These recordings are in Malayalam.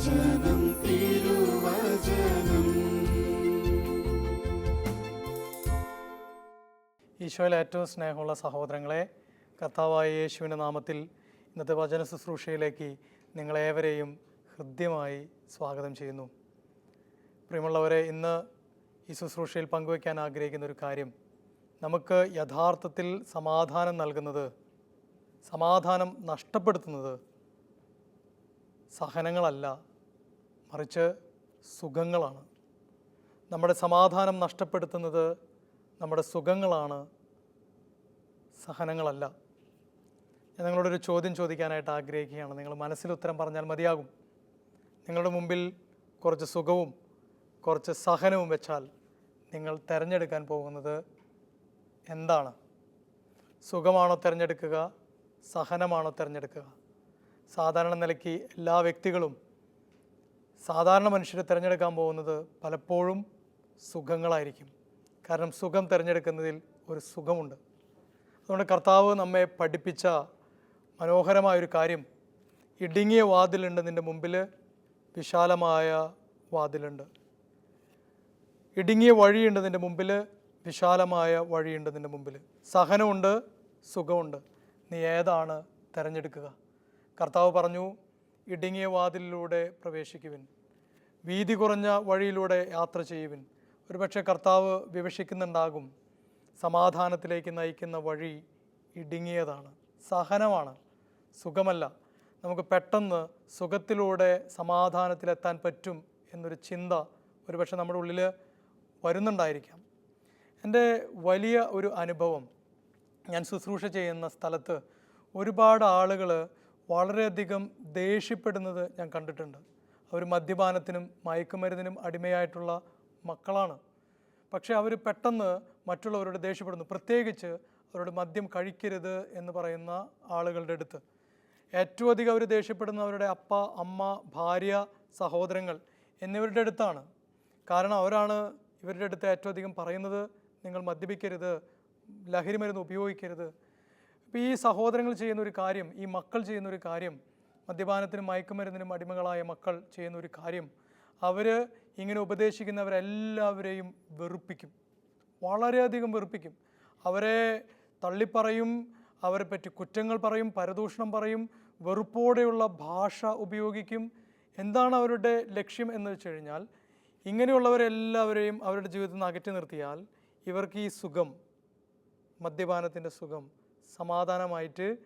തിരുവചനം തിരുവചനം. ഈശോയിൽ ഏറ്റവും സ്നേഹമുള്ള സഹോദരങ്ങളെ കർത്താവായ യേശുവിന്റെ നാമത്തിൽ ഇന്നത്തെ വചന ശുശ്രൂഷയിലേക്ക് നിങ്ങളേവരെയും ഹൃദ്യമായി സ്വാഗതം ചെയ്യുന്നു. പ്രിയമുള്ളവരെ ഇന്ന് ഈ ശുശ്രൂഷയിൽ പങ്കുവയ്ക്കാൻ ആഗ്രഹിക്കുന്ന ഒരു കാര്യം. നമുക്ക് യഥാർത്ഥത്തിൽ സമാധാനം നൽകുന്നത് സമാധാനം നഷ്ടപ്പെടുത്തുന്നത് സഹനങ്ങളല്ല മറിച്ച് സുഖങ്ങളാണ്. നമ്മുടെ സമാധാനം നഷ്ടപ്പെടുത്തുന്നത് നമ്മുടെ സുഖങ്ങളാണ് സഹനങ്ങളല്ല. ഞാൻ നിങ്ങളോടൊരു ചോദ്യം ചോദിക്കാനായിട്ട് ആഗ്രഹിക്കുകയാണ്. നിങ്ങൾ മനസ്സിൽ ഉത്തരം പറഞ്ഞാൽ മതിയാകും. നിങ്ങളുടെ മുമ്പിൽ കുറച്ച് സുഖവും കുറച്ച് സഹനവും വെച്ചാൽ നിങ്ങൾ തിരഞ്ഞെടുക്കാൻ പോകുന്നത് എന്താണ്? സുഖമാണോ തിരഞ്ഞെടുക്കുക സഹനമാണോ തിരഞ്ഞെടുക്കുക? സാധാരണ നിലയ്ക്ക് എല്ലാ വ്യക്തികളും സാധാരണ മനുഷ്യരെ തിരഞ്ഞെടുക്കാൻ പോകുന്നത് പലപ്പോഴും സുഖങ്ങളായിരിക്കും. കാരണം സുഖം തിരഞ്ഞെടുക്കുന്നതിൽ ഒരു സുഖമുണ്ട്. അതുകൊണ്ട് കർത്താവ് നമ്മെ പഠിപ്പിച്ച മനോഹരമായൊരു കാര്യം ഇടുങ്ങിയ വാതിലുണ്ട് നിന്റെ മുമ്പിൽ വിശാലമായ വാതിലുണ്ട്. ഇടുങ്ങിയ വഴിയുണ്ട് നിന്റെ മുമ്പിൽ വിശാലമായ വഴിയുണ്ട് നിന്റെ മുമ്പിൽ. സഹനമുണ്ട് സുഖമുണ്ട്. നീ ഏതാണ് തിരഞ്ഞെടുക്കുക? കർത്താവ് പറഞ്ഞു ഇടുങ്ങിയ വാതിലിലൂടെ പ്രവേശിക്കുവിൻ. വീതി കുറഞ്ഞ വഴിയിലൂടെ യാത്ര ചെയ്യുവിൻ. ഒരുപക്ഷെ കർത്താവ് വിവക്ഷിക്കുന്നുണ്ടാകും. സമാധാനത്തിലേക്ക് നയിക്കുന്ന വഴി ഇടുങ്ങിയതാണ്. സഹനമാണ്. സുഖമല്ല. നമുക്ക് പെട്ടെന്ന് സുഖത്തിലൂടെ സമാധാനത്തിലെത്താൻ പറ്റും എന്നൊരു ചിന്ത ഒരുപക്ഷെ നമ്മുടെ ഉള്ളിൽ വരുന്നുണ്ടായിരിക്കാം. എന്റെ വലിയ ഒരു അനുഭവം ഞാൻ ശുശ്രൂഷ ചെയ്യുന്ന സ്ഥലത്ത് ഒരുപാട് ആളുകൾ വളരെയധികം ദേഷ്യപ്പെടുന്നത് ഞാൻ കണ്ടിട്ടുണ്ട്. അവർ മദ്യപാനത്തിനും മയക്കുമരുന്നിനും അടിമയായിട്ടുള്ള മക്കളാണ്. പക്ഷേ അവർ പെട്ടെന്ന് മറ്റുള്ളവരോട് ദേഷ്യപ്പെടുന്നു. പ്രത്യേകിച്ച് അവരോട് മദ്യം കഴിക്കരുത് എന്ന് പറയുന്ന ആളുകളുടെ അടുത്ത്. ഏറ്റവും അധികം അവർ ദേഷ്യപ്പെടുന്ന അവരുടെ അപ്പ അമ്മ ഭാര്യ സഹോദരങ്ങൾ എന്നിവരുടെ അടുത്താണ്. കാരണം അവരാണ് ഇവരുടെ അടുത്ത് ഏറ്റവും അധികം പറയുന്നത് നിങ്ങൾ മദ്യപിക്കരുത് ലഹരി മരുന്ന് ഉപയോഗിക്കരുത് ഇപ്പോൾ ഈ സഹോദരങ്ങൾ ചെയ്യുന്ന ഒരു കാര്യം ഈ മക്കൾ ചെയ്യുന്ന ഒരു കാര്യം മദ്യപാനത്തിനും മയക്കുമരുന്നിനും അടിമകളായ മക്കൾ ചെയ്യുന്ന ഒരു കാര്യം അവർ ഇങ്ങനെ ഉപദേശിക്കുന്നവരെല്ലാവരെയും വെറുപ്പിക്കും. വളരെയധികം വെറുപ്പിക്കും. അവരെ തള്ളിപ്പറയും അവരെ പറ്റി കുറ്റങ്ങൾ പറയും പരദൂഷണം പറയും വെറുപ്പോടെയുള്ള ഭാഷ ഉപയോഗിക്കും. എന്താണ് അവരുടെ ലക്ഷ്യം എന്ന് വെച്ച് കഴിഞ്ഞാൽ ഇങ്ങനെയുള്ളവരെല്ലാവരെയും അവരുടെ ജീവിതത്തിൽ നിന്ന് അകറ്റി നിർത്തിയാൽ ഇവർക്ക് ഈ സുഖം മദ്യപാനത്തിന്റെ സുഖം സമാധാനമായിട്ട്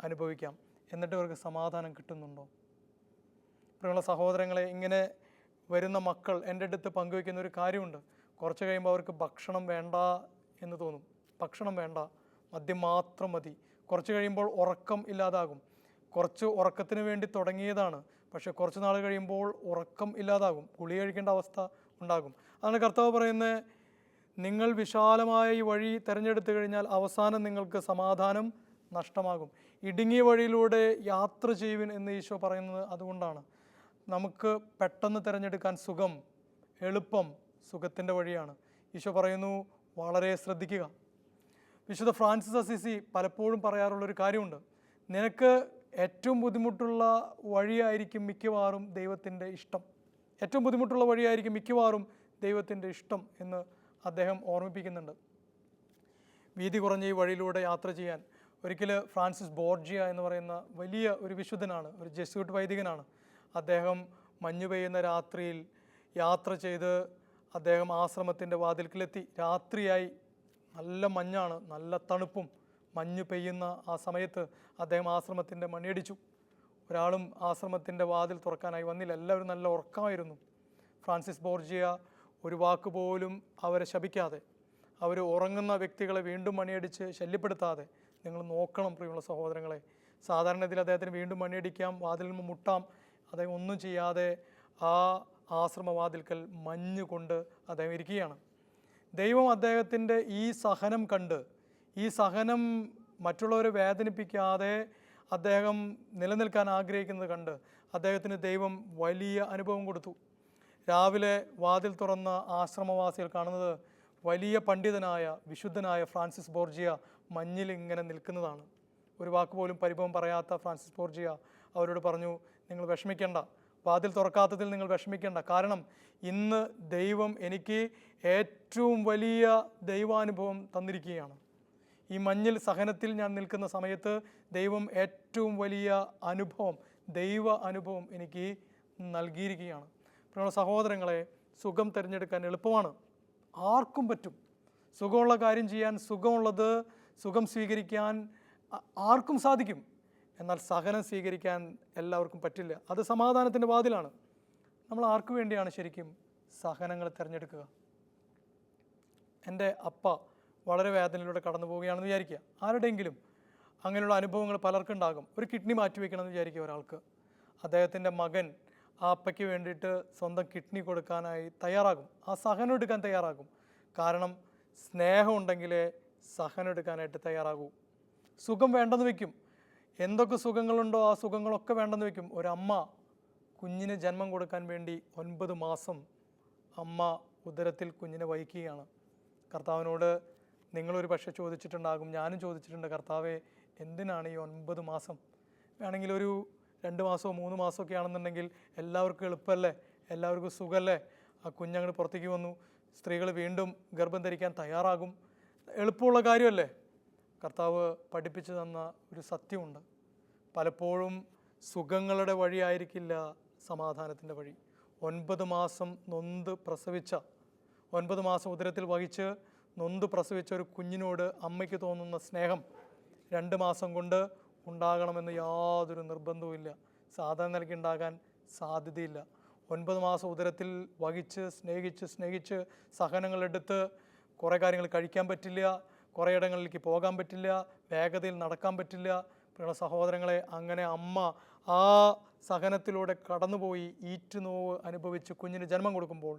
അനുഭവിക്കാം. എന്നിട്ട് അവർക്ക് സമാധാനം കിട്ടുന്നുണ്ടോ? പ്രിയമുള്ള സഹോദരങ്ങളെ ഇങ്ങനെ വരുന്ന മക്കൾ എന്റെ അടുത്ത് പങ്കുവയ്ക്കുന്ന ഒരു കാര്യമുണ്ട്. കുറച്ച് കഴിയുമ്പോൾ അവർക്ക് ഭക്ഷണം വേണ്ട എന്ന് തോന്നും. ഭക്ഷണം വേണ്ട. മദ്യം മാത്രം മതി. കുറച്ച് കഴിയുമ്പോൾ ഉറക്കം ഇല്ലാതാകും. കുറച്ച് ഉറക്കത്തിന് വേണ്ടി തുടങ്ങിയതാണ്. പക്ഷേ കുറച്ച് നാൾ കഴിയുമ്പോൾ ഉറക്കം ഇല്ലാതാകും. ഗുളി കഴിക്കേണ്ട അവസ്ഥ ഉണ്ടാകും. അതാണ് കർത്താവ് പറയുന്നത് നിങ്ങൾ വിശാലമായ ഈ വഴി തിരഞ്ഞെടുത്തു കഴിഞ്ഞാൽ അവസാനം നിങ്ങൾക്ക് സമാധാനം നഷ്ടമാകും. ഇടുങ്ങിയ വഴിയിലൂടെ യാത്ര ചെയ്യുവിൻ എന്ന് ഈശോ പറയുന്നത് അതുകൊണ്ടാണ്. നമുക്ക് പെട്ടെന്ന് തിരഞ്ഞെടുക്കാൻ സുഖം എളുപ്പം സുഖത്തിന്റെ വഴിയാണ്. ഈശോ പറയുന്നു വളരെ ശ്രദ്ധിക്കുക. വിശുദ്ധ ഫ്രാൻസിസ് അസിസി പലപ്പോഴും പറയാറുള്ളൊരു കാര്യമുണ്ട്. നിനക്ക് ഏറ്റവും ബുദ്ധിമുട്ടുള്ള വഴിയായിരിക്കും മിക്കവാറും ദൈവത്തിന്റെ ഇഷ്ടം. ഏറ്റവും ബുദ്ധിമുട്ടുള്ള വഴിയായിരിക്കും മിക്കവാറും ദൈവത്തിന്റെ ഇഷ്ടം എന്ന് അദ്ദേഹം ഓർമ്മിപ്പിക്കുന്നുണ്ട്. വീതി കുറഞ്ഞ ഈ വഴിയിലൂടെ യാത്ര ചെയ്യാൻ ഒരിക്കൽ ഫ്രാൻസിസ് ബോർജിയ എന്ന് പറയുന്ന വലിയ ഒരു വിശുദ്ധനാണ് ഒരു ജെസ്യൂട്ട് വൈദികനാണ്. അദ്ദേഹം മഞ്ഞു പെയ്യുന്ന രാത്രിയിൽ യാത്ര ചെയ്ത് അദ്ദേഹം ആശ്രമത്തിന്റെ വാതിൽക്കിലെത്തി. രാത്രിയായി നല്ല മഞ്ഞാണ് നല്ല തണുപ്പും മഞ്ഞ് പെയ്യുന്ന ആ സമയത്ത് അദ്ദേഹം ആശ്രമത്തിന്റെ മണിയടിച്ചു. ഒരാളും ആശ്രമത്തിന്റെ വാതിൽ തുറക്കാനായി വന്നില്ല. എല്ലാവരും നല്ല ഉറക്കമായിരുന്നു. ഫ്രാൻസിസ് ബോർജിയ ഒരു വാക്ക് പോലും അവരെ ശപിക്കാതെ അവർ ഉറങ്ങുന്ന വ്യക്തികളെ വീണ്ടും മണിയടിച്ച് ശല്യപ്പെടുത്താതെ നിങ്ങൾ നോക്കണം പ്രിയമുള്ള സഹോദരങ്ങളെ. സാധാരണ ഇതിൽ അദ്ദേഹത്തിന് വീണ്ടും മണിയടിക്കാം വാതിലിൽ നിന്ന് മുട്ടാം അദ്ദേഹം ഒന്നും ചെയ്യാതെ ആ ആശ്രമവാതിൽക്കൽ മഞ്ഞ് കൊണ്ട് അദ്ദേഹം ഇരിക്കുകയാണ്. ദൈവം അദ്ദേഹത്തിന്റെ ഈ സഹനം കണ്ട് ഈ സഹനം മറ്റുള്ളവരെ വേദനിപ്പിക്കാതെ അദ്ദേഹം നിലനിൽക്കാൻ ആഗ്രഹിക്കുന്നത് കണ്ട് അദ്ദേഹത്തിന് ദൈവം വലിയ അനുഭവം കൊടുത്തു. രാവിലെ വാതിൽ തുറന്ന ആശ്രമവാസികൾ കാണുന്നത് വലിയ പണ്ഡിതനായ വിശുദ്ധനായ ഫ്രാൻസിസ് ബോർജിയ മഞ്ഞിൽ ഇങ്ങനെ നിൽക്കുന്നതാണ്. ഒരു വാക്ക് പോലും പരിഭവം പറയാത്ത ഫ്രാൻസിസ് ബോർജിയ അവരോട് പറഞ്ഞു നിങ്ങൾ വിഷമിക്കേണ്ട. വാതിൽ തുറക്കാത്തതിൽ നിങ്ങൾ വിഷമിക്കേണ്ട. കാരണം ഇന്ന് ദൈവം എനിക്ക് ഏറ്റവും വലിയ ദൈവാനുഭവം തന്നിരിക്കുകയാണ്. ഈ മഞ്ഞിൽ സഹനത്തിൽ ഞാൻ നിൽക്കുന്ന സമയത്ത് ദൈവം ഏറ്റവും വലിയ അനുഭവം ദൈവ അനുഭവം എനിക്ക് നൽകിയിരിക്കുകയാണ്. പ്രിയമുള്ള സഹോദരങ്ങളെ സുഖം തിരഞ്ഞെടുക്കാൻ എളുപ്പമാണ്. ആർക്കും പറ്റും. സുഖമുള്ള കാര്യം ചെയ്യാൻ സുഖമുള്ളത് സുഖം സ്വീകരിക്കാൻ ആർക്കും സാധിക്കും. എന്നാൽ സഹനം സ്വീകരിക്കാൻ എല്ലാവർക്കും പറ്റില്ല. അത് സമാധാനത്തിന്റെ വാതിലാണ്. നമ്മൾ ആർക്കു വേണ്ടിയാണ് ശരിക്കും സഹനങ്ങൾ തിരഞ്ഞെടുക്കുക? എന്റെ അപ്പ വളരെ വേദനയിലൂടെ കടന്നു പോവുകയാണെന്ന് വിചാരിക്കുക. ആരുടെയെങ്കിലും അങ്ങനെയുള്ള അനുഭവങ്ങൾ പലർക്കുണ്ടാകും. ഒരു കിഡ്നി മാറ്റിവെക്കണമെന്ന് വിചാരിക്കുക ഒരാൾക്ക്. അദ്ദേഹത്തിന്റെ മകൻ ആ അപ്പയ്ക്ക് വേണ്ടിയിട്ട് സ്വന്തം കിഡ്നി കൊടുക്കാനായി തയ്യാറാകും. ആ സഹനം എടുക്കാൻ തയ്യാറാകും. കാരണം സ്നേഹം ഉണ്ടെങ്കിലേ സഹനം എടുക്കാനായിട്ട് തയ്യാറാകൂ. സുഖം വേണ്ടെന്ന് വെക്കും എന്തൊക്കെ സുഖങ്ങളുണ്ടോ ആ സുഖങ്ങളൊക്കെ വേണ്ടെന്ന് വെക്കും ഒരമ്മ കുഞ്ഞിന് ജന്മം കൊടുക്കാൻ വേണ്ടി ഒൻപത് മാസം അമ്മ ഉദരത്തിൽ കുഞ്ഞിനെ വഹിക്കുകയാണ്. കർത്താവിനോട് നിങ്ങളൊരു പക്ഷേ ചോദിച്ചിട്ടുണ്ടാകും ഞാനും ചോദിച്ചിട്ടുണ്ട് കർത്താവെ എന്തിനാണ് ഈ ഒൻപത് മാസം? വേണമെങ്കിൽ ഒരു രണ്ട് മാസമോ മൂന്ന് മാസമോ ഒക്കെ ആണെന്നുണ്ടെങ്കിൽ എല്ലാവർക്കും എളുപ്പമല്ലേ? എല്ലാവർക്കും സുഖമല്ലേ? ആ കുഞ്ഞങ്ങൾ പുറത്തേക്ക് വന്നു. സ്ത്രീകൾ വീണ്ടും ഗർഭം ധരിക്കാൻ തയ്യാറാകും. എളുപ്പമുള്ള കാര്യമല്ലേ? കർത്താവ് പഠിപ്പിച്ചു തന്ന ഒരു സത്യമുണ്ട്. പലപ്പോഴും സുഖങ്ങളുടെ വഴിയായിരിക്കില്ല സമാധാനത്തിന്റെ വഴി. ഒൻപത് മാസം നൊന്ത് പ്രസവിച്ച ഒൻപത് മാസം ഉദരത്തിൽ വഹിച്ച് നൊന്ത് പ്രസവിച്ച ഒരു കുഞ്ഞിനോട് അമ്മയ്ക്ക് തോന്നുന്ന സ്നേഹം രണ്ട് മാസം കൊണ്ട് ഉണ്ടാകണമെന്ന് യാതൊരു നിർബന്ധവുമില്ല സാധാരണ നിലയ്ക്ക് ഉണ്ടാകാൻ സാധ്യതയില്ല. ഒൻപത് മാസം ഉദരത്തിൽ വഹിച്ച് സ്നേഹിച്ച് സ്നേഹിച്ച് സഹനങ്ങളെടുത്ത് കുറേ കാര്യങ്ങൾ കഴിക്കാൻ പറ്റില്ല കുറേ ഇടങ്ങളിലേക്ക് പോകാൻ പറ്റില്ല വേഗതയിൽ നടക്കാൻ പറ്റില്ല. പ്രിയ സഹോദരങ്ങളെ അങ്ങനെ അമ്മ ആ സഹനത്തിലൂടെ കടന്നുപോയി ഈറ്റുനോവ് അനുഭവിച്ച് കുഞ്ഞിന് ജന്മം കൊടുക്കുമ്പോൾ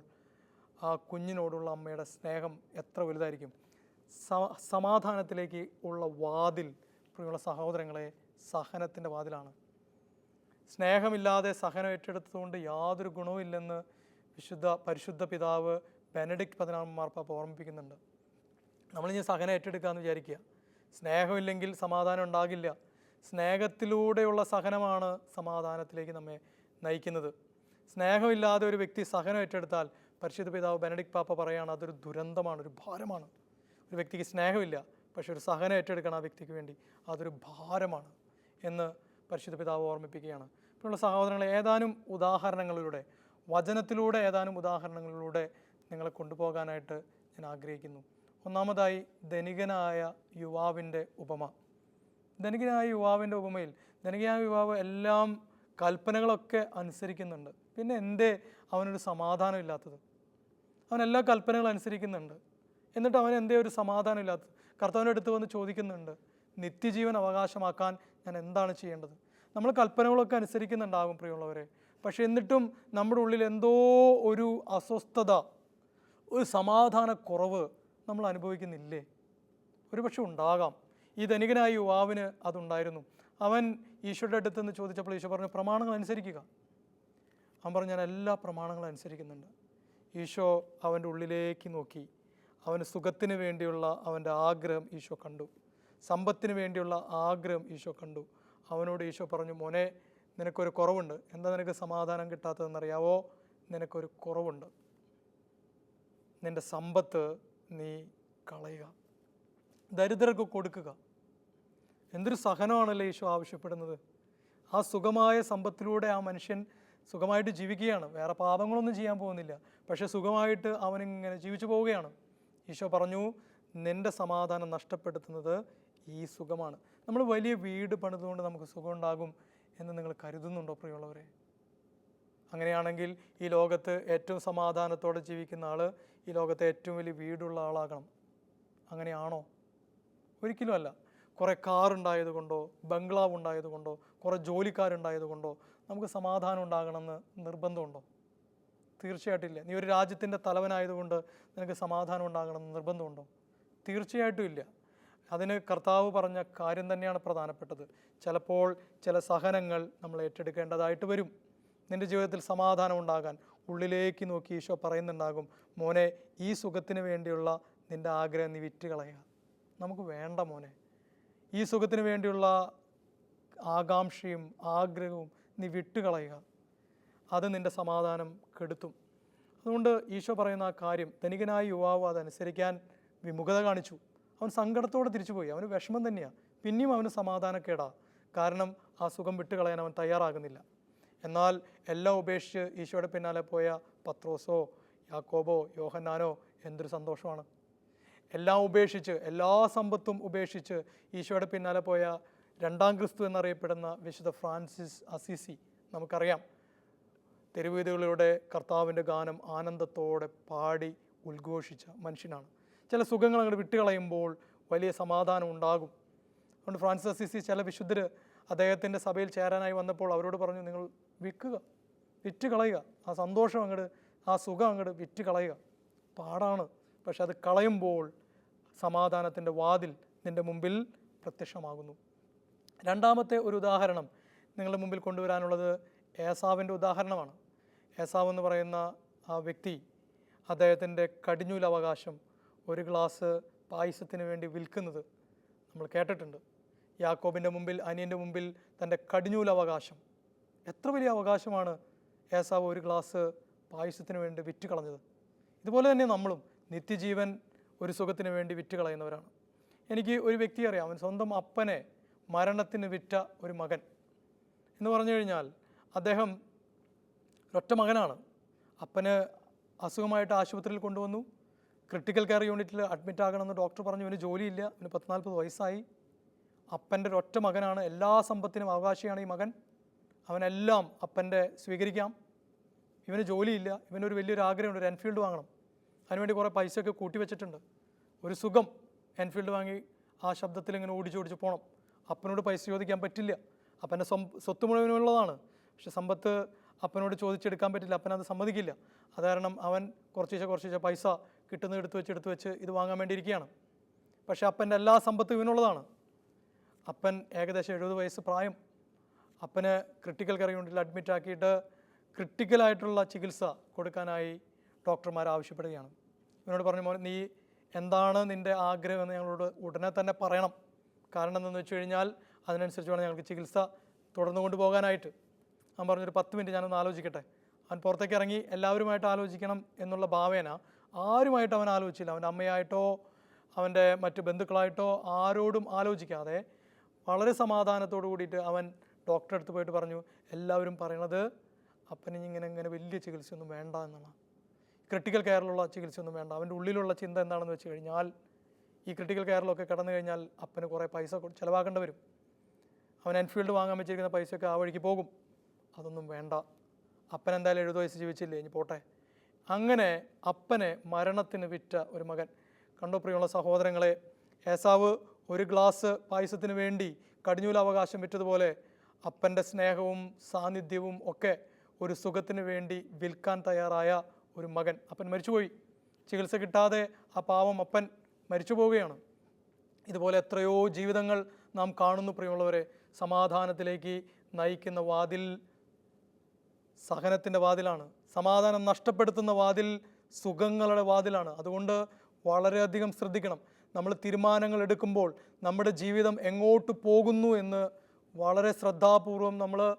ആ കുഞ്ഞിനോടുള്ള അമ്മയുടെ സ്നേഹം എത്ര വലുതായിരിക്കും? സമാധാനത്തിലേക്ക് ഉള്ള വാതിൽ പ്രിയമുള്ള സഹോദരങ്ങളെ സഹനത്തിന്റെ വാതിലാണ്. സ്നേഹമില്ലാതെ സഹനം ഏറ്റെടുത്തതുകൊണ്ട് യാതൊരു ഗുണവുമില്ലെന്ന് വിശുദ്ധ പരിശുദ്ധ പിതാവ് ബെനഡിക്ട് പതിനാറാം മാർപ്പാപ്പ ഓർമ്മിപ്പിക്കുന്നുണ്ട്. നമ്മളിനി സഹനം ഏറ്റെടുക്കാമെന്ന് വിചാരിക്കുക. സ്നേഹമില്ലെങ്കിൽ സമാധാനം ഉണ്ടാകില്ല. സ്നേഹത്തിലൂടെയുള്ള സഹനമാണ് സമാധാനത്തിലേക്ക് നമ്മെ നയിക്കുന്നത്. സ്നേഹമില്ലാതെ ഒരു വ്യക്തി സഹനം ഏറ്റെടുത്താൽ പരിശുദ്ധ പിതാവ് ബെനഡിക് പാപ്പ പറയുകയാണ് അതൊരു ദുരന്തമാണ് ഒരു ഭാരമാണ്. ഒരു വ്യക്തിക്ക് സ്നേഹമില്ല. പക്ഷെ ഒരു സഹനം ഏറ്റെടുക്കണം ആ വ്യക്തിക്ക് വേണ്ടി. അതൊരു ഭാരമാണ് എന്ന് പരിശുദ്ധ പിതാവ് ഓർമ്മിപ്പിക്കുകയാണ്. ഇപ്പോഴുള്ള സഹോദരങ്ങളെ ഏതാനും ഉദാഹരണങ്ങളിലൂടെ വചനത്തിലൂടെ ഏതാനും ഉദാഹരണങ്ങളിലൂടെ നിങ്ങളെ കൊണ്ടുപോകാനായിട്ട് ഞാൻ ആഗ്രഹിക്കുന്നു. ഒന്നാമതായി ധനികനായ യുവാവിന്റെ ഉപമ. ധനികനായ യുവാവിന്റെ ഉപമയിൽ ധനികനായ യുവാവ് എല്ലാം കൽപ്പനകളൊക്കെ അനുസരിക്കുന്നുണ്ട്. പിന്നെ എന്തേ അവനൊരു സമാധാനം ഇല്ലാത്തത്? അവൻ എല്ലാ കൽപ്പനകളും അനുസരിക്കുന്നുണ്ട്. എന്നിട്ട് അവൻ എന്തേ ഒരു സമാധാനം ഇല്ലാത്തത്? കർത്താവിന്റെ അടുത്ത് വന്ന് ചോദിക്കുന്നുണ്ട് നിത്യജീവൻ അവകാശമാക്കാൻ ഞാൻ എന്താണ് ചെയ്യേണ്ടത്? നമ്മൾ കൽപ്പനകളൊക്കെ അനുസരിക്കുന്നുണ്ടാകും പ്രിയമുള്ളവരെ. പക്ഷെ എന്നിട്ടും നമ്മുടെ ഉള്ളിൽ എന്തോ ഒരു അസ്വസ്ഥത ഒരു സമാധാനക്കുറവ് നമ്മൾ അനുഭവിക്കുന്നില്ലേ? ഒരുപക്ഷെ ഉണ്ടാകാം. ഈ ധനികനായ യുവാവിന് അതുണ്ടായിരുന്നു. അവൻ ഈശോയുടെ അടുത്ത് നിന്ന് ചോദിച്ചപ്പോൾ ഈശോ പറഞ്ഞു പ്രമാണങ്ങൾ അനുസരിക്കുക. അവൻ പറഞ്ഞു ഞാൻ എല്ലാ പ്രമാണങ്ങളും അനുസരിക്കുന്നുണ്ട്. ഈശോ അവന്റെ ഉള്ളിലേക്ക് നോക്കി. അവന് സുഖത്തിന് വേണ്ടിയുള്ള അവന്റെ ആഗ്രഹം ഈശോ കണ്ടു. സമ്പത്തിന് വേണ്ടിയുള്ള ആഗ്രഹം ഈശോ കണ്ടു. അവനോട് ഈശോ പറഞ്ഞു മോനെ നിനക്കൊരു കുറവുണ്ട്. എന്താ നിനക്ക് സമാധാനം കിട്ടാത്തതെന്നറിയാവോ? നിനക്കൊരു കുറവുണ്ട്. നിന്റെ സമ്പത്ത് നീ കളയുക. ദരിദ്രർക്ക് കൊടുക്കുക. എന്തൊരു സഹനമാണല്ലേ ഈശോ ആവശ്യപ്പെടുന്നത്? ആ സുഖമായ സമ്പത്തിലൂടെ ആ മനുഷ്യൻ സുഖമായിട്ട് ജീവിക്കുകയാണ്. വേറെ പാപങ്ങളൊന്നും ചെയ്യാൻ പോകുന്നില്ല. പക്ഷേ സുഖമായിട്ട് അവനിങ്ങനെ ജീവിച്ചു പോവുകയാണ്. ഈശോ പറഞ്ഞു നിന്റെ സമാധാനം നഷ്ടപ്പെടുത്തുന്നത് ഈ സുഖമാണ്. നമ്മൾ വലിയ വീട് പണിതുകൊണ്ട് നമുക്ക് സുഖമുണ്ടാകും എന്ന് നിങ്ങൾ കരുതുന്നുണ്ടോ പ്രിയമുള്ളവരെ? അങ്ങനെയാണെങ്കിൽ ഈ ലോകത്ത് ഏറ്റവും സമാധാനത്തോടെ ജീവിക്കുന്ന ആൾ ഈ ലോകത്തെ ഏറ്റവും വലിയ വീടുള്ള ആളാകണം. അങ്ങനെയാണോ? ഒരിക്കലും അല്ല. കുറേ കാറുണ്ടായത് കൊണ്ടോ ബംഗ്ലാവ് ഉണ്ടായതുകൊണ്ടോ കുറേ ജോലിക്കാരുണ്ടായത് കൊണ്ടോ നമുക്ക് സമാധാനം ഉണ്ടാകണമെന്ന് നിർബന്ധമുണ്ടോ? തീർച്ചയായിട്ടും ഇല്ല. നീ ഒരു രാജ്യത്തിന്റെ തലവനായതുകൊണ്ട് നിനക്ക് സമാധാനം ഉണ്ടാകണം നിർബന്ധമുണ്ടോ? തീർച്ചയായിട്ടും ഇല്ല. അതിന് കർത്താവ് പറഞ്ഞ കാര്യം തന്നെയാണ് പ്രധാനപ്പെട്ടത്. ചിലപ്പോൾ ചില സഹനങ്ങൾ നമ്മൾ ഏറ്റെടുക്കേണ്ടതായിട്ട് വരും. നിന്റെ ജീവിതത്തിൽ സമാധാനം ഉണ്ടാകാൻ ഉള്ളിലേക്ക് നോക്കി ഈശോ പറയുന്നുണ്ടാകും മോനെ ഈ സുഖത്തിന് വേണ്ടിയുള്ള നിന്റെ ആഗ്രഹം നീ വിറ്റ് കളയുക നമുക്ക് വേണ്ട മോനെ. ഈ സുഖത്തിന് വേണ്ടിയുള്ള ആകാംക്ഷയും ആഗ്രഹവും നീ വിട്ടുകളയുക. അത് നിന്റെ സമാധാനം കെടുത്തും. അതുകൊണ്ട് ഈശോ പറയുന്ന ആ കാര്യം ധനികനായ യുവാവ് അതനുസരിക്കാൻ വിമുഖത കാണിച്ചു. അവൻ സങ്കടത്തോടെ തിരിച്ചുപോയി അവന് വിഷമം തന്നെയാണ് പിന്നെയും അവന് സമാധാനക്കേടാ. കാരണം ആ സുഖം വിട്ടുകളയാൻ അവൻ തയ്യാറാകുന്നില്ല. എന്നാൽ എല്ലാം ഉപേക്ഷിച്ച് ഈശോയുടെ പിന്നാലെ പോയ പത്രോസോ യാക്കോബോ യോഹന്നാനോ എന്തൊരു സന്തോഷമാണ്. എല്ലാം ഉപേക്ഷിച്ച് എല്ലാ സമ്പത്തും ഉപേക്ഷിച്ച് ഈശോയുടെ പിന്നാലെ പോയ രണ്ടാം ക്രിസ്തു എന്നറിയപ്പെടുന്ന വിശുദ്ധ ഫ്രാൻസിസ് അസിസി നമുക്കറിയാം. തെരുവീതികളിലൂടെ കർത്താവിന്റെ ഗാനം ആനന്ദത്തോടെ പാടി ഉദ്ഘോഷിച്ച മനുഷ്യനാണ്. ചില സുഖങ്ങൾ അങ്ങോട്ട് വിട്ടുകളയുമ്പോൾ വലിയ സമാധാനം ഉണ്ടാകും. അതുകൊണ്ട് ഫ്രാൻസിസ് അസിസി ചില വിശുദ്ധർ അദ്ദേഹത്തിന്റെ സഭയിൽ ചേരാനായി വന്നപ്പോൾ അവരോട് പറഞ്ഞു നിങ്ങൾ വിൽക്കുക വിറ്റ് കളയുക ആ സന്തോഷം അങ്ങോട്ട് ആ സുഖം അങ്ങോട്ട് വിറ്റ് കളയുക പാടാണ് പക്ഷെ അത് കളയുമ്പോൾ സമാധാനത്തിന്റെ വാതിൽ നിന്റെ മുമ്പിൽ പ്രത്യക്ഷമാകുന്നു. രണ്ടാമത്തെ ഒരു ഉദാഹരണം നിങ്ങളുടെ മുമ്പിൽ കൊണ്ടുവരാനുള്ളത് ഏസാവിന്റെ ഉദാഹരണമാണ്. ഏസാവ് എന്ന് പറയുന്ന ആ വ്യക്തി അദ്ദേഹത്തിന്റെ കടിഞ്ഞൂലവകാശം ഒരു ഗ്ലാസ് പായസത്തിന് വേണ്ടി വിൽക്കുന്നത് നമ്മൾ കേട്ടിട്ടുണ്ട്. യാക്കോബിന്റെ മുമ്പിൽ അനിയന്റെ മുമ്പിൽ തന്റെ കടിഞ്ഞൂലവകാശം. എത്ര വലിയ അവകാശമാണ് ഏസാവ് ഒരു ഗ്ലാസ് പായസത്തിന് വേണ്ടി വിറ്റ് കളഞ്ഞത് ഇതുപോലെ തന്നെ നമ്മളും നിത്യജീവൻ ഒരു സുഖത്തിന് വേണ്ടി വിറ്റ് കളയുന്നവരാണ് എനിക്ക് ഒരു വ്യക്തി അറിയാം. അവൻ സ്വന്തം അപ്പനെ മരണത്തിന് വിറ്റ ഒരു മകൻ എന്ന് പറഞ്ഞു കഴിഞ്ഞാൽ അദ്ദേഹം ഒരൊറ്റ മകനാണ്. അപ്പന് അസുഖമായിട്ട് ആശുപത്രിയിൽ കൊണ്ടുവന്നു. ക്രിട്ടിക്കൽ കെയർ യൂണിറ്റിൽ അഡ്മിറ്റ് ആകണമെന്ന് ഡോക്ടർ പറഞ്ഞു. ഇവന് ജോലിയില്ല. ഇവന് പത്ത് നാൽപ്പത് വയസ്സായി. അപ്പന്റെ ഒരൊറ്റ മകനാണ്. എല്ലാ സമ്പത്തിനും അവകാശിയാണ് ഈ മകൻ. അവനെല്ലാം അപ്പന്റെ സ്വീകരിക്കാം. ഇവന് ജോലിയില്ല. ഇവനൊരു വലിയൊരു ആഗ്രഹമുണ്ട്. ഒരു എൻഫീൽഡ് വാങ്ങണം. അതിനുവേണ്ടി കുറേ പൈസയൊക്കെ കൂട്ടി വെച്ചിട്ടുണ്ട്. ഒരു സുഖം എൻഫീൽഡ് വാങ്ങി ആ ശബ്ദത്തിൽ ഇങ്ങനെ ഓടിച്ചോടിച്ച് പോകണം അപ്പനോട് പൈസ ചോദിക്കാൻ പറ്റില്ല. അപ്പന്റെ സ്വം സ്വത്ത് മുഴുവനുള്ളതാണ് പക്ഷെ സമ്പത്ത് അപ്പനോട് ചോദിച്ചെടുക്കാൻ പറ്റില്ല. അപ്പൻ അത് സമ്മതിക്കില്ല. അത് കാരണം അവൻ കുറച്ചീശെ കുറച്ചീശെ പൈസ കിട്ടുന്നത് എടുത്ത് വെച്ച് എടുത്ത് വെച്ച് ഇത് വാങ്ങാൻ വേണ്ടി ഇരിക്കുകയാണ് പക്ഷേ അപ്പന്റെ എല്ലാ സമ്പത്തും ഇവനുള്ളതാണ്. അപ്പൻ ഏകദേശം എഴുപത് വയസ്സ് പ്രായം. അപ്പന് ക്രിട്ടിക്കൽ കെയർ യൂണിറ്റിൽ അഡ്മിറ്റ് ആക്കിയിട്ട് ക്രിട്ടിക്കലായിട്ടുള്ള ചികിത്സ കൊടുക്കാനായി ഡോക്ടർമാർ ആവശ്യപ്പെടുകയാണ്. ഇവനോട് പറഞ്ഞു മോനെ നീ എന്താണ് നിന്റെ ആഗ്രഹം എന്ന് ഞങ്ങളോട് ഉടനെ തന്നെ പറയണം. കാരണം എന്തെന്ന് വെച്ച് കഴിഞ്ഞാൽ അതിനനുസരിച്ച് വേണം ഞങ്ങൾക്ക് ചികിത്സ തുടർന്നു കൊണ്ടുപോകാനായിട്ട്. അവൻ പറഞ്ഞൊരു പത്ത് മിനിറ്റ് ഞാനൊന്ന് ആലോചിക്കട്ടെ. അവൻ പുറത്തേക്ക് ഇറങ്ങി എല്ലാവരുമായിട്ട് ആലോചിക്കണം എന്നുള്ള ഭാവേന ആരുമായിട്ട് അവൻ ആലോചിച്ചില്ല. അവന്റെ അമ്മയായിട്ടോ അവന്റെ മറ്റ് ബന്ധുക്കളായിട്ടോ ആരോടും ആലോചിക്കാതെ വളരെ സമാധാനത്തോടു കൂടിയിട്ട് അവൻ ഡോക്ടറെ അടുത്ത് പോയിട്ട് പറഞ്ഞു എല്ലാവരും പറയണത് അപ്പന് ഇങ്ങനെ ഇങ്ങനെ വലിയ ചികിത്സയൊന്നും വേണ്ട എന്നാണ്. ക്രിട്ടിക്കൽ കെയറിലുള്ള ചികിത്സയൊന്നും വേണ്ട. അവന്റെ ഉള്ളിലുള്ള ചിന്ത എന്താണെന്ന് വെച്ച് കഴിഞ്ഞാൽ ഈ ക്രിട്ടിക്കൽ കെയറിലൊക്കെ കടന്നു കഴിഞ്ഞാൽ അപ്പന് കുറേ പൈസ ചിലവാക്കേണ്ടി വരും. അവൻ എൻഫീൽഡ് വാങ്ങാൻ വെച്ചിരിക്കുന്ന പൈസയൊക്കെ ആ വഴിക്ക് പോകും. അതൊന്നും വേണ്ട. അപ്പൻ എന്തായാലും എഴുപത് വയസ്സ് ജീവിച്ചില്ലേ? ഇനി പോട്ടെ. അങ്ങനെ അപ്പനെ മരണത്തിന് വിറ്റ ഒരു മകൻ. കണ്ടോ പ്രിയമുള്ള സഹോദരങ്ങളെ ഏസാവ് ഒരു ഗ്ലാസ് പായസത്തിന് വേണ്ടി കടിഞ്ഞൂല അവകാശം വിറ്റതുപോലെ അപ്പന്റെ സ്നേഹവും സാന്നിധ്യവും ഒക്കെ ഒരു സുഖത്തിന് വേണ്ടി വിൽക്കാൻ തയ്യാറായ ഒരു മകൻ. അപ്പൻ മരിച്ചുപോയി. ചികിത്സ കിട്ടാതെ ആ പാവം അപ്പൻ മരിച്ചു പോവുകയാണ് ഇതുപോലെ എത്രയോ ജീവിതങ്ങൾ നാം കാണുന്നു പ്രിയമുള്ളവരെ. സമാധാനത്തിലേക്ക് നയിക്കുന്ന വാതിൽ സഹനത്തിന്റെ വാതിലാണ്. സമാധാനം നഷ്ടപ്പെടുത്തുന്ന വാതിൽ സുഖങ്ങളുടെ വാതിലാണ്. അതുകൊണ്ട് വളരെയധികം ശ്രദ്ധിക്കണം. നമ്മൾ തീരുമാനങ്ങൾ എടുക്കുമ്പോൾ നമ്മുടെ ജീവിതം എങ്ങോട്ട് പോകുന്നു എന്ന് വളരെ ശ്രദ്ധാപൂർവം നമ്മൾ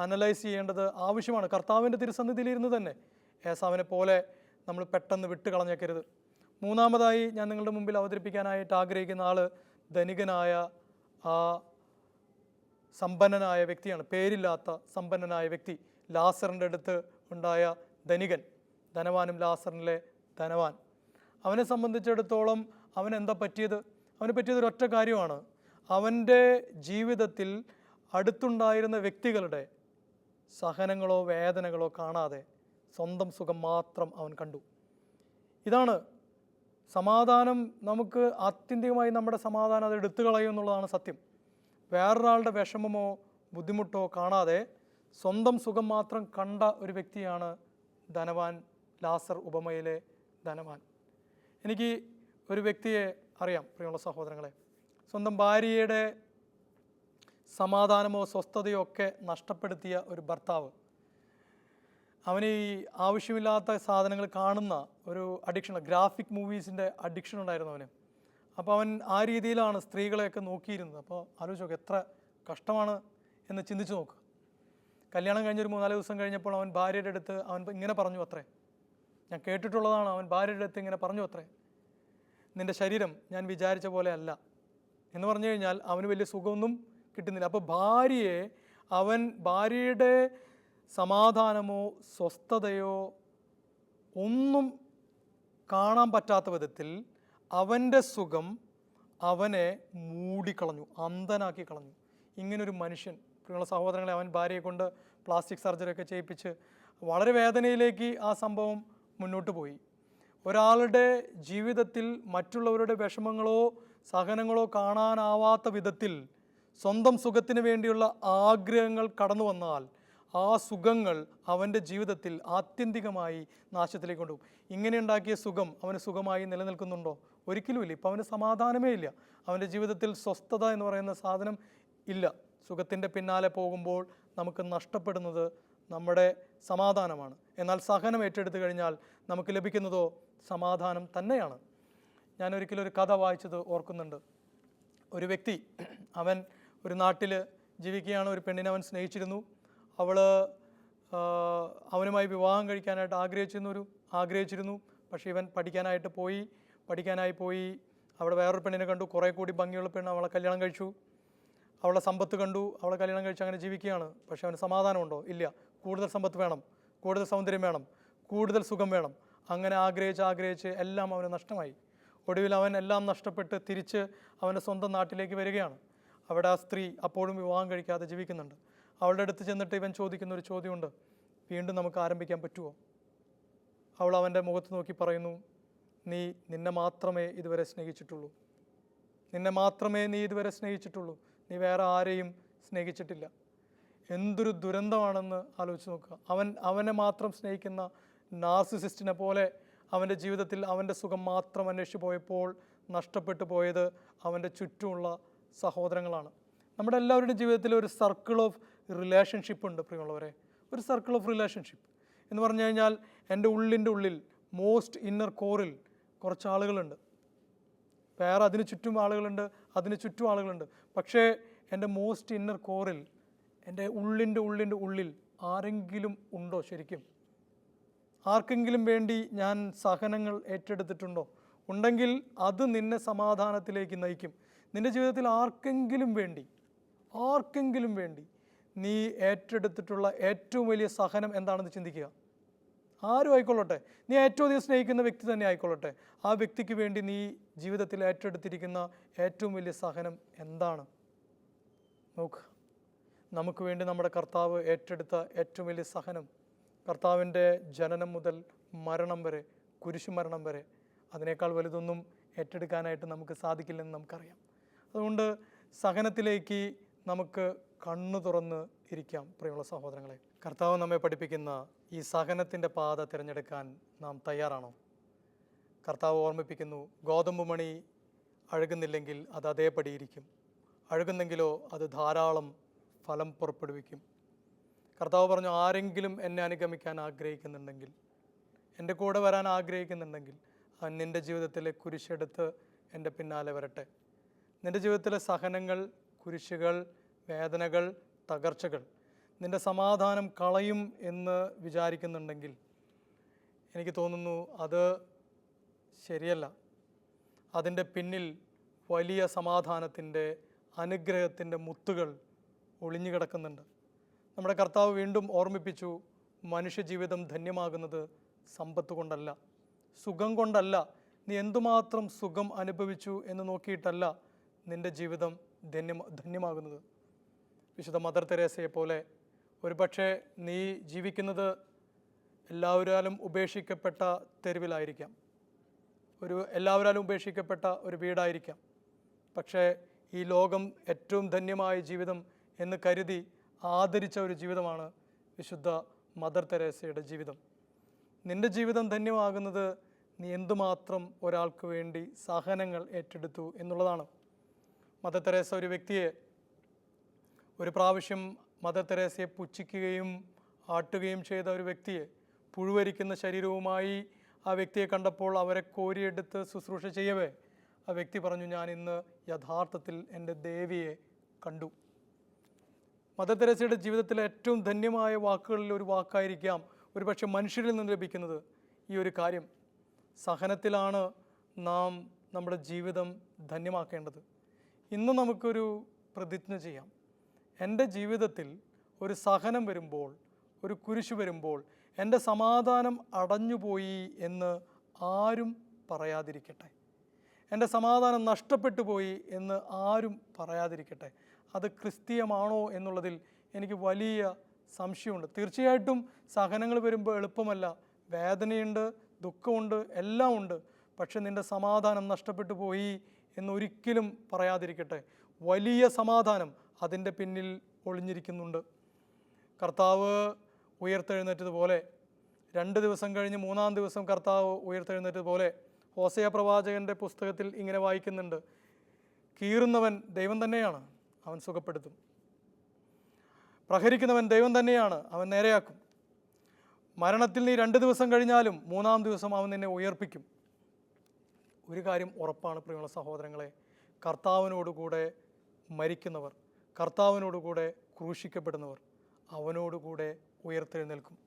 അനലൈസ് ചെയ്യേണ്ടത് ആവശ്യമാണ്. കർത്താവിന്റെ തിരുസന്നിധിയിലിരുന്ന് തന്നെ ഏസാവിനെ പോലെ നമ്മൾ പെട്ടെന്ന് വിട്ട് കളഞ്ഞേക്കരുത് മൂന്നാമതായി ഞാൻ നിങ്ങളുടെ മുമ്പിൽ അവതരിപ്പിക്കാനായിട്ട് ആഗ്രഹിക്കുന്ന ആൾ ധനികനായ ആ സമ്പന്നനായ വ്യക്തിയാണ്. പേരില്ലാത്ത സമ്പന്നനായ വ്യക്തി. ലാസറിന്റെ അടുത്ത് ഉണ്ടായ ധനികൻ. ധനവാനും ലാസറിലെ ധനവാൻ. അവനെ സംബന്ധിച്ചിടത്തോളം അവൻ എന്താ പറ്റിയത്? അവന് പറ്റിയത് ഒരൊറ്റ കാര്യമാണ്. അവന്റെ ജീവിതത്തിൽ അടുത്തുണ്ടായിരുന്ന വ്യക്തികളുടെ സഹനങ്ങളോ വേദനകളോ കാണാതെ സ്വന്തം സുഖം മാത്രം അവൻ കണ്ടു. ഇതാണ് സമാധാനം. നമുക്ക് ആത്യന്തികമായി നമ്മുടെ സമാധാനം അത് എടുത്തു കളയും എന്നുള്ളതാണ് സത്യം. വേറൊരാളുടെ വിഷമമോ ബുദ്ധിമുട്ടോ കാണാതെ സ്വന്തം സുഖം മാത്രം കണ്ട ഒരു വ്യക്തിയാണ് ധനവാൻ ലാസർ ഉപമയിലെ ധനവാൻ. എനിക്ക് ഒരു വ്യക്തിയെ അറിയാം പ്രിയമുള്ള സഹോദരങ്ങളെ. സ്വന്തം ഭാര്യയുടെ സമാധാനമോ സ്വസ്ഥതയോ ഒക്കെ നഷ്ടപ്പെടുത്തിയ ഒരു ഭർത്താവ്. അവന് ഈ ആവശ്യമില്ലാത്ത സാധനങ്ങൾ കാണുന്ന ഒരു അഡിക്ഷൻ ഗ്രാഫിക് മൂവീസിന്റെ അഡിക്ഷൻ ഉണ്ടായിരുന്നു അവന്. അപ്പോൾ അവൻ ആ രീതിയിലാണ് സ്ത്രീകളെയൊക്കെ നോക്കിയിരുന്നത്. അപ്പോൾ ആലോചിച്ച് നോക്ക് എത്ര കഷ്ടമാണ് എന്ന് ചിന്തിച്ച് നോക്കുക കല്യാണം കഴിഞ്ഞൊരു മൂന്നാൽ ദിവസം കഴിഞ്ഞപ്പോൾ അവൻ ഭാര്യയുടെ അടുത്ത് അവൻ ഇങ്ങനെ പറഞ്ഞു അത്രേ. ഞാൻ കേട്ടിട്ടുള്ളതാണ് അവൻ ഭാര്യയുടെ അടുത്ത് ഇങ്ങനെ പറഞ്ഞു അത്രേ. നിന്റെ ശരീരം ഞാൻ വിചാരിച്ച പോലെ അല്ല. എന്ന് പറഞ്ഞു കഴിഞ്ഞാൽ അവന് വലിയ സുഖമൊന്നും കിട്ടുന്നില്ല. അപ്പോൾ ഭാര്യയെ അവൻ ഭാര്യയുടെ സമാധാനമോ സ്വസ്ഥതയോ ഒന്നും കാണാൻ പറ്റാത്ത വിധത്തിൽ അവന്റെ സുഖം അവനെ മൂടിക്കളഞ്ഞു അന്ധനാക്കി കളഞ്ഞു. ഇങ്ങനൊരു മനുഷ്യൻ പ്രിയമുള്ള സഹോദരങ്ങളെ അവൻ ഭാര്യയെ കൊണ്ട് പ്ലാസ്റ്റിക് സർജറി ഒക്കെ ചെയ്യിപ്പിച്ച് വളരെ വേദനയിലേക്ക് ആ സംഭവം മുന്നോട്ട് പോയി. ഒരാളുടെ ജീവിതത്തിൽ മറ്റുള്ളവരുടെ വിഷമങ്ങളോ സഹനങ്ങളോ കാണാനാവാത്ത വിധത്തിൽ സ്വന്തം സുഖത്തിന് വേണ്ടിയുള്ള ആഗ്രഹങ്ങൾ കടന്നു വന്നാൽ ആ സുഖങ്ങൾ അവന്റെ ജീവിതത്തിൽ ആത്യന്തികമായി നാശത്തിലേക്ക് കൊണ്ടുപോകും. ഇങ്ങനെ ഉണ്ടാക്കിയ സുഖം അവന് സുഖമായി നിലനിൽക്കുന്നുണ്ടോ? ഒരിക്കലുമില്ല. ഇപ്പം അവന് സമാധാനമേ ഇല്ല. അവന്റെ ജീവിതത്തിൽ സ്വസ്ഥത എന്ന് പറയുന്ന സാധനം ഇല്ല. സുഖത്തിന്റെ പിന്നാലെ പോകുമ്പോൾ നമുക്ക് നഷ്ടപ്പെടുന്നത് നമ്മുടെ സമാധാനമാണ്. എന്നാൽ സഹനം ഏറ്റെടുത്തു കഴിഞ്ഞാൽ നമുക്ക് ലഭിക്കുന്നതോ സമാധാനം തന്നെയാണ്. ഞാൻ ഒരിക്കലും ഒരു കഥ വായിച്ചത് ഓർക്കുന്നുണ്ട്. ഒരു വ്യക്തി അവൻ ഒരു നാട്ടിൽ ജീവിക്കുകയാണ് ഒരു പെണ്ണിനെ അവൻ സ്നേഹിച്ചിരുന്നു. അവൾ അവനുമായി വിവാഹം കഴിക്കാനായിട്ട് ആഗ്രഹിച്ചിരുന്നു ഒരു ആഗ്രഹിച്ചിരുന്നു. പക്ഷേ ഇവൻ പഠിക്കാനായിട്ട് പോയി പഠിക്കാനായി പോയി. അവിടെ വേറൊരു പെണ്ണിനെ കണ്ടു. കുറേ കൂടി ഭംഗിയുള്ള പെണ്ണ് അവളെ കല്യാണം കഴിച്ചു. അവളുടെ സമ്പത്ത് കണ്ടു അവളെ കല്യാണം കഴിച്ച് അങ്ങനെ ജീവിക്കുകയാണ്. പക്ഷേ അവന് സമാധാനമുണ്ടോ? ഇല്ല. കൂടുതൽ സമ്പത്ത് വേണം കൂടുതൽ സൗന്ദര്യം വേണം കൂടുതൽ സുഖം വേണം. അങ്ങനെ ആഗ്രഹിച്ച് ആഗ്രഹിച്ച് എല്ലാം അവന് നഷ്ടമായി. ഒടുവിൽ അവൻ എല്ലാം നഷ്ടപ്പെട്ട് തിരിച്ച് അവന്റെ സ്വന്തം നാട്ടിലേക്ക് വരികയാണ്. അവിടെ ആ സ്ത്രീ അപ്പോഴും വിവാഹം കഴിക്കാതെ ജീവിക്കുന്നുണ്ട്. അവളുടെ അടുത്ത് ചെന്നിട്ട് ഇവൻ ചോദിക്കുന്ന ഒരു ചോദ്യമുണ്ട്. വീണ്ടും നമുക്ക് ആരംഭിക്കാൻ പറ്റുമോ? അവൾ അവന്റെ മുഖത്ത് നോക്കി പറയുന്നു നീ നിന്നെ മാത്രമേ ഇതുവരെ സ്നേഹിച്ചിട്ടുള്ളൂ. നിന്നെ മാത്രമേ നീ ഇതുവരെ സ്നേഹിച്ചിട്ടുള്ളൂ. നീ വേറെ ആരെയും സ്നേഹിച്ചിട്ടില്ല. എന്തൊരു ദുരന്തമാണെന്ന് ആലോചിച്ച് നോക്കുക. അവൻ അവനെ മാത്രം സ്നേഹിക്കുന്ന നാർസിസിസ്റ്റിനെ പോലെ അവന്റെ ജീവിതത്തിൽ അവന്റെ സുഖം മാത്രം അന്വേഷിച്ചു പോയപ്പോൾ നഷ്ടപ്പെട്ടു പോയത് അവന്റെ ചുറ്റുമുള്ള സഹോദരങ്ങളാണ്. നമ്മുടെ എല്ലാവരുടെയും ജീവിതത്തിൽ ഒരു സർക്കിൾ ഓഫ് റിലേഷൻഷിപ്പ് ഉണ്ട് പ്രിയമുള്ളവരെ. ഒരു സർക്കിൾ ഓഫ് റിലേഷൻഷിപ്പ് എന്ന് പറഞ്ഞു കഴിഞ്ഞാൽ എന്റെ ഉള്ളിന്റെ ഉള്ളിൽ മോസ്റ്റ് ഇന്നർ കോറിൽ കുറച്ച് ആളുകളുണ്ട്. വേറെ അതിന് ചുറ്റും ആളുകളുണ്ട് അതിന് ചുറ്റും ആളുകളുണ്ട്. പക്ഷേ എന്റെ മോസ്റ്റ് ഇന്നർ കോറിൽ എന്റെ ഉള്ളിന്റെ ഉള്ളിന്റെ ഉള്ളിൽ ആരെങ്കിലും ഉണ്ടോ ശരിക്കും? ആർക്കെങ്കിലും വേണ്ടി ഞാൻ സഹനങ്ങൾ ഏറ്റെടുത്തിട്ടുണ്ടോ? ഉണ്ടെങ്കിൽ അത് നിന്നെ സമാധാനത്തിലേക്ക് നയിക്കും. നിന്റെ ജീവിതത്തിൽ ആർക്കെങ്കിലും വേണ്ടി ആർക്കെങ്കിലും വേണ്ടി നീ ഏറ്റെടുത്തിട്ടുള്ള ഏറ്റവും വലിയ സഹനം എന്താണെന്ന് ചിന്തിക്കുക. ആരും ആയിക്കൊള്ളട്ടെ. നീ ഏറ്റവും അധികം സ്നേഹിക്കുന്ന വ്യക്തി തന്നെ ആയിക്കൊള്ളട്ടെ. ആ വ്യക്തിക്ക് വേണ്ടി നീ ജീവിതത്തിൽ ഏറ്റെടുത്തിരിക്കുന്ന ഏറ്റവും വലിയ സഹനം എന്താണ്? നോക്ക്. നമുക്ക് വേണ്ടി നമ്മുടെ കർത്താവ് ഏറ്റെടുത്ത ഏറ്റവും വലിയ സഹനം കർത്താവിന്റെ ജനനം മുതൽ മരണം വരെ കുരിശുമരണം വരെ. അതിനേക്കാൾ വലുതൊന്നും ഏറ്റെടുക്കാനായിട്ട് നമുക്ക് സാധിക്കില്ലെന്ന് നമുക്കറിയാം. അതുകൊണ്ട് സഹനത്തിലേക്ക് നമുക്ക് കണ്ണു തുറന്ന് ഇരിക്കാം പ്രിയമുള്ള സഹോദരങ്ങളെ. കർത്താവ് നമ്മെ പഠിപ്പിക്കുന്ന ഈ സഹനത്തിന്റെ പാത തിരഞ്ഞെടുക്കാൻ നാം തയ്യാറാണോ? കർത്താവ് ഓർമ്മിപ്പിക്കുന്നു ഗോതമ്പ് മണി അഴുകുന്നില്ലെങ്കിൽ അത് അതേപടിയിരിക്കും അഴുകുന്നെങ്കിലോ അത് ധാരാളം ഫലം പുറപ്പെടുവിക്കും. കർത്താവ് പറഞ്ഞു ആരെങ്കിലും എന്നെ അനുഗമിക്കാൻ ആഗ്രഹിക്കുന്നുണ്ടെങ്കിൽ എന്റെ കൂടെ വരാൻ ആഗ്രഹിക്കുന്നുണ്ടെങ്കിൽ അവൻ നിന്റെ ജീവിതത്തിലെ കുരിശെടുത്ത് എന്റെ പിന്നാലെ വരട്ടെ. നിന്റെ ജീവിതത്തിലെ സഹനങ്ങൾ കുരിശുകൾ വേദനകൾ തകർച്ചകൾ നിന്റെ സമാധാനം കളയും എന്ന് വിചാരിക്കുന്നുണ്ടെങ്കിൽ എനിക്ക് തോന്നുന്നു അത് ശരിയല്ല. അതിന്റെ പിന്നിൽ വലിയ സമാധാനത്തിന്റെ അനുഗ്രഹത്തിന്റെ മുത്തുകൾ ഒളിഞ്ഞു കിടക്കുന്നുണ്ട്. നമ്മുടെ കർത്താവ് വീണ്ടും ഓർമ്മിപ്പിച്ചു മനുഷ്യജീവിതം ധന്യമാകുന്നത് സമ്പത്ത് കൊണ്ടല്ല. സുഖം കൊണ്ടല്ല. നീ എന്തുമാത്രം സുഖം അനുഭവിച്ചു എന്ന് നോക്കിയിട്ടല്ല നിന്റെ ജീവിതം ധന്യ ധന്യമാകുന്നത്. വിശുദ്ധ മദർ തെരേസയെ പോലെ ഒരുപക്ഷെ നീ ജീവിക്കുന്നത് എല്ലാവരാലും ഉപേക്ഷിക്കപ്പെട്ട തെരുവിലായിരിക്കാം. ഒരു എല്ലാവരാലും ഉപേക്ഷിക്കപ്പെട്ട ഒരു വീടായിരിക്കാം. പക്ഷേ ഈ ലോകം ഏറ്റവും ധന്യമായ ജീവിതം എന്ന് കരുതി ആദരിച്ച ഒരു ജീവിതമാണ് വിശുദ്ധ മദർ തെരേസയുടെ ജീവിതം. നിന്റെ ജീവിതം ധന്യമാകുന്നത് നീ എന്തുമാത്രം ഒരാൾക്ക് വേണ്ടി സഹനങ്ങൾ ഏറ്റെടുത്തു എന്നുള്ളതാണ്. മദർ തെരേസ ഒരു വ്യക്തിയെ ഒരു പ്രാവശ്യം മദർ തെരേസയെ പുച്ഛിക്കുകയും ആട്ടുകയും ചെയ്ത ഒരു വ്യക്തിയെ പുഴുവരിക്കുന്ന ശരീരവുമായി ആ വ്യക്തിയെ കണ്ടപ്പോൾ അവരെ കോരിയെടുത്ത് ശുശ്രൂഷ ചെയ്യവേ. ആ വ്യക്തി പറഞ്ഞു ഞാൻ ഇന്ന് യഥാർത്ഥത്തിൽ എന്റെ ദേവിയെ കണ്ടു. മദർ തെരേസയുടെ ജീവിതത്തിലെ ഏറ്റവും ധന്യമായ വാക്കുകളിൽ ഒരു വാക്കായിരിക്കാം ഒരുപക്ഷെ മനുഷ്യരിൽ നിന്ന് ലഭിക്കുന്നത് ഈ ഒരു കാര്യം. സഹനത്തിലാണ് നാം നമ്മുടെ ജീവിതം ധന്യമാക്കേണ്ടത്. ഇന്ന് നമുക്കൊരു പ്രതിജ്ഞ ചെയ്യാം. എന്റെ ജീവിതത്തിൽ ഒരു സഹനം വരുമ്പോൾ ഒരു കുരിശ് വരുമ്പോൾ എന്റെ സമാധാനം അടഞ്ഞുപോയി എന്ന് ആരും പറയാതിരിക്കട്ടെ. എന്റെ സമാധാനം നഷ്ടപ്പെട്ടു പോയി എന്ന് ആരും പറയാതിരിക്കട്ടെ. അത് ക്രിസ്തീയമാണോ എന്നുള്ളതിൽ എനിക്ക് വലിയ സംശയമുണ്ട്. തീർച്ചയായിട്ടും സഹനങ്ങൾ വരുമ്പോൾ എളുപ്പമല്ല. വേദനയുണ്ട് ദുഃഖമുണ്ട് എല്ലാം ഉണ്ട്. പക്ഷെ നിന്റെ സമാധാനം നഷ്ടപ്പെട്ടു പോയി എന്നൊരിക്കലും പറയാതിരിക്കട്ടെ. വലിയ സമാധാനം അതിന്റെ പിന്നിൽ ഒളിഞ്ഞിരിക്കുന്നുണ്ട്. കർത്താവ് ഉയർത്തെഴുന്നേറ്റതുപോലെ രണ്ട് ദിവസം കഴിഞ്ഞ് മൂന്നാം ദിവസം കർത്താവ് ഉയർത്തെഴുന്നേറ്റതുപോലെ ഹോസയ പ്രവാചകന്റെ പുസ്തകത്തിൽ ഇങ്ങനെ വായിക്കുന്നുണ്ട്. കീറുന്നവൻ ദൈവം തന്നെയാണ് അവൻ സുഖപ്പെടുത്തും. പ്രഹരിക്കുന്നവൻ ദൈവം തന്നെയാണ് അവൻ നേരെയാക്കും. മരണത്തിൽ നീ രണ്ട് ദിവസം കഴിഞ്ഞാലും മൂന്നാം ദിവസം അവൻ നിന്നെ ഉയർപ്പിക്കും. ഒരു കാര്യം ഉറപ്പാണ് പ്രിയമുള്ള സഹോദരങ്ങളെ കർത്താവിനോടുകൂടെ മരിക്കുന്നവർ കർത്താവിനോടുകൂടെ ക്രൂശിക്കപ്പെടുന്നവർ അവനോടുകൂടെ ഉയർത്തെഴുന്നേൽക്കും.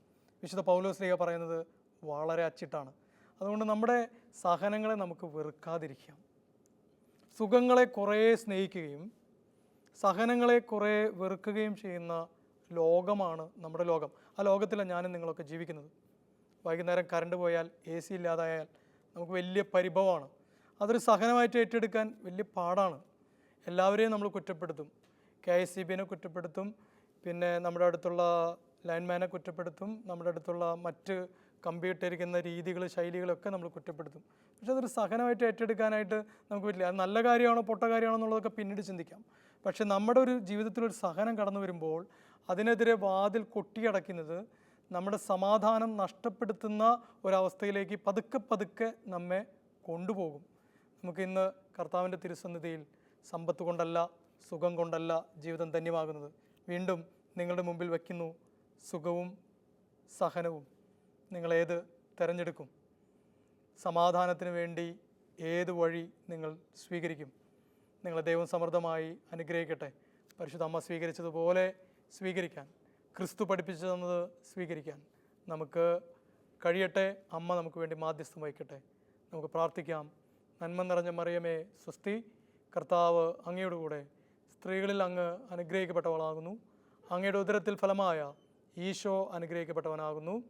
വിശുദ്ധ പൗലോസ്ലിക പറയുന്നത് വളരെ അച്ചിട്ടാണ്. അതുകൊണ്ട് നമ്മുടെ സഹനങ്ങളെ നമുക്ക് വെറുക്കാതിരിക്കാം. സുഖങ്ങളെ കുറേ സ്നേഹിക്കുകയും സഹനങ്ങളെ കുറേ വെറുക്കുകയും ചെയ്യുന്ന ലോകമാണ് നമ്മുടെ ലോകം. ആ ലോകത്തിലാണ് ഞാനും നിങ്ങളൊക്കെ ജീവിക്കുന്നത്. വൈകുന്നേരം കറണ്ട് പോയാൽ എ സി ഇല്ലാതായാൽ നമുക്ക് വലിയ പരിഭവമാണ്. അതൊരു സഹനമായിട്ട് ഏറ്റെടുക്കാൻ വലിയ പാടാണ്. എല്ലാവരെയും നമ്മൾ കുറ്റപ്പെടുത്തും. കെ ഐ സി ബിനെ കുറ്റപ്പെടുത്തും പിന്നെ നമ്മുടെ അടുത്തുള്ള ലൈൻമാനെ കുറ്റപ്പെടുത്തും നമ്മുടെ അടുത്തുള്ള മറ്റ് കമ്പ്യൂട്ടറിക്കുന്ന രീതികൾ ശൈലികളൊക്കെ നമ്മൾ കുറ്റപ്പെടുത്തും. പക്ഷെ അതൊരു സഹനമായിട്ട് ഏറ്റെടുക്കാനായിട്ട് നമുക്ക് പറ്റില്ല. അത് നല്ല കാര്യമാണോ പൊട്ട കാര്യമാണോ എന്നുള്ളതൊക്കെ പിന്നീട് ചിന്തിക്കാം. പക്ഷെ നമ്മുടെ ഒരു ജീവിതത്തിൽ ഒരു സഹനം കടന്നു വരുമ്പോൾ അതിനെതിരെ വാതിൽ കൊട്ടിയടയ്ക്കുന്നത് നമ്മുടെ സമാധാനം നഷ്ടപ്പെടുത്തുന്ന ഒരവസ്ഥയിലേക്ക് പതുക്കെ പതുക്കെ നമ്മെ കൊണ്ടുപോകും. നമുക്ക് ഇന്ന് കർത്താവിന്റെ തിരുസന്നിധിയിൽ സമ്പത്ത് കൊണ്ടല്ല സുഖം കൊണ്ടല്ല ജീവിതം ധന്യമാകുന്നത്. വീണ്ടും നിങ്ങളുടെ മുമ്പിൽ വയ്ക്കുന്നു സുഖവും സഹനവും. നിങ്ങളേത് തിരഞ്ഞെടുക്കും? സമാധാനത്തിന് വേണ്ടി ഏത് വഴി നിങ്ങൾ സ്വീകരിക്കും? നിങ്ങളെ ദൈവം സമൃദ്ധമായി അനുഗ്രഹിക്കട്ടെ. പരിശുദ്ധ അമ്മ സ്വീകരിച്ചതുപോലെ സ്വീകരിക്കാൻ ക്രിസ്തു പഠിപ്പിച്ചു തന്നത് സ്വീകരിക്കാൻ നമുക്ക് കഴിയട്ടെ. അമ്മ നമുക്ക് വേണ്ടി മാധ്യസ്ഥം വഹിക്കട്ടെ. നമുക്ക് പ്രാർത്ഥിക്കാം. നന്മ നിറഞ്ഞ മറിയമേ സ്വസ്തി. കർത്താവ് അങ്ങയുടെ കൂടെ സ്ത്രീകളിൽ അങ്ങ് അനുഗ്രഹിക്കപ്പെട്ടവളാകുന്നു. അങ്ങയുടെ ഉദരത്തിൽ ഫലമായ ഈശോ അനുഗ്രഹിക്കപ്പെട്ടവനാകുന്നു.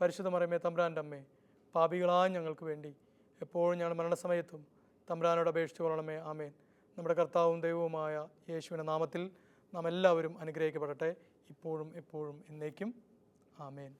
പരിശുദ്ധ മറിയമേ തമ്പ്രാന്റെ അമ്മേ പാപികളായ ഞങ്ങൾക്ക് വേണ്ടി എപ്പോഴും ഞങ്ങൾ മരണസമയത്തും തമ്പ്രാനോട് അപേക്ഷിച്ചു കൊള്ളണമേ. ആമേൻ. നമ്മുടെ കർത്താവും ദൈവവുമായ യേശുവിന്റെ നാമത്തിൽ നാം എല്ലാവരും അനുഗ്രഹിക്കപ്പെടട്ടെ. ഇപ്പോഴും എപ്പോഴും എന്നേക്കും. ആമേൻ.